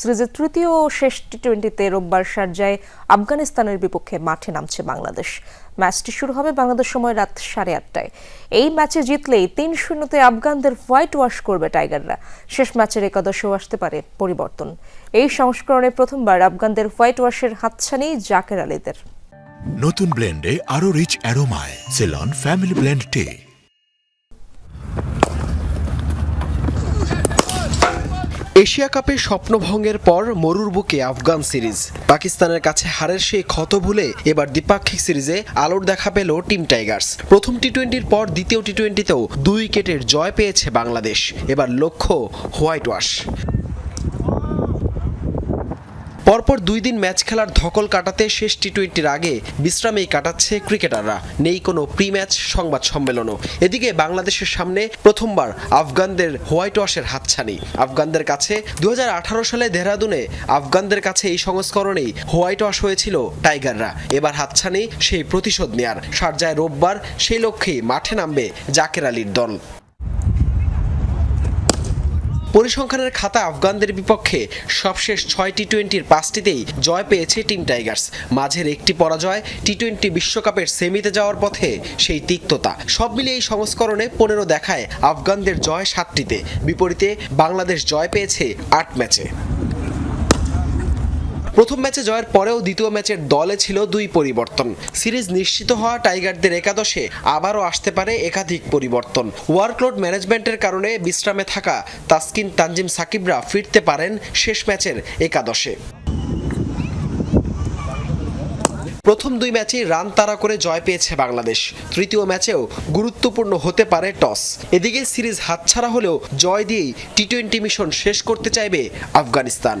সিরিজের তৃতীয় ও শেষ টি টোয়েন্টিতে রোববার শারজায় আফগানিস্তানের বিপক্ষে মাঠে নামছে বাংলাদেশ। ম্যাচটি শুরু হবে বাংলাদেশ সময় রাত সাড়ে আটটায়। এই ম্যাচে জিতলেই তিন শূন্যতে আফগানদের হোয়াইট ওয়াশ করবে টাইগাররা। শেষ ম্যাচের একাদশেও আসতে পারে পরিবর্তন। এই সংস্করণে প্রথমবার আফগানদের হোয়াইট ওয়াশের হাতছানি জাকের আলীদের। নতুন ব্লেন্ডে আরও rich অ্যারোমায়, Ceylon, family blend tea. Asia কাপে স্বপ্নভঙ্গের পর মরুর বুকে আফগান সিরিজ। পাকিস্তানের কাছে হারের সেই ক্ষত ভুলে এবার দ্বিপাক্ষিক সিরিজে আলোর দেখা পেল টিম টাইগার্স। প্রথম টি টোয়েন্টির পর দ্বিতীয় টি টোয়েন্টিতেও দুই উইকেটের জয় পেয়েছে বাংলাদেশ। এবার লক্ষ্য হোয়াইট ওয়াশ। পরপর দুই দিন ম্যাচ খেলার ধকল কাটাতে শেষ টি টোয়েন্টির আগে বিশ্রামেই কাটাচ্ছে ক্রিকেটাররা। নেই কোনো প্রি ম্যাচ সংবাদ সম্মেলনও। এদিকে বাংলাদেশের সামনে প্রথমবার আফগানদের হোয়াইট ওয়াশের হাতছানি। আফগানদের কাছে দু হাজার আঠারো সালে দেহরাদুনে আফগানদের কাছে এই সংস্করণেই হোয়াইট ওয়াশ হয়েছিল টাইগাররা। এবার হাতছানি সেই প্রতিশোধ নেয়ার। শারজায় রোববার সেই লক্ষ্যেই মাঠে নামবে জাকের আলীর দল। পরিসংখ্যানের খাতা আফগানদের বিপক্ষে সবশেষ ছয় টি টোয়েন্টির পাঁচটিতেই জয় পেয়েছে টিম টাইগার্স। মাঝের একটি পরাজয় টি টোয়েন্টি বিশ্বকাপের সেমিতে যাওয়ার পথে সেই তিক্ততা। সব মিলিয়ে এই সংস্করণে পনেরো দেখায় আফগানদের জয় সাতটিতে। বিপরীতে বাংলাদেশ জয় পেয়েছে আট ম্যাচে। প্রথম ম্যাচে জয়ের পরেও দ্বিতীয় ম্যাচের দলে ছিল দুই পরিবর্তন। সিরিজ নিশ্চিত হওয়া টাইগারদের একাদশে আবারও আসতে পারে একাধিক পরিবর্তন। ওয়ার্কলোড ম্যানেজমেন্টের কারণে বিশ্রামে থাকা তাসকিন তানজিম সাকিবরা ফিরতে পারেন শেষ ম্যাচের একাদশে। প্রথম দুই ম্যাচেই রান তাড়া করে জয় পেয়েছে বাংলাদেশ। তৃতীয় ম্যাচেও গুরুত্বপূর্ণ হতে পারে টস। এদিকে সিরিজ হাতছাড়া হলেও জয় দিয়েই টি টোয়েন্টি মিশন শেষ করতে চাইবে আফগানিস্তান।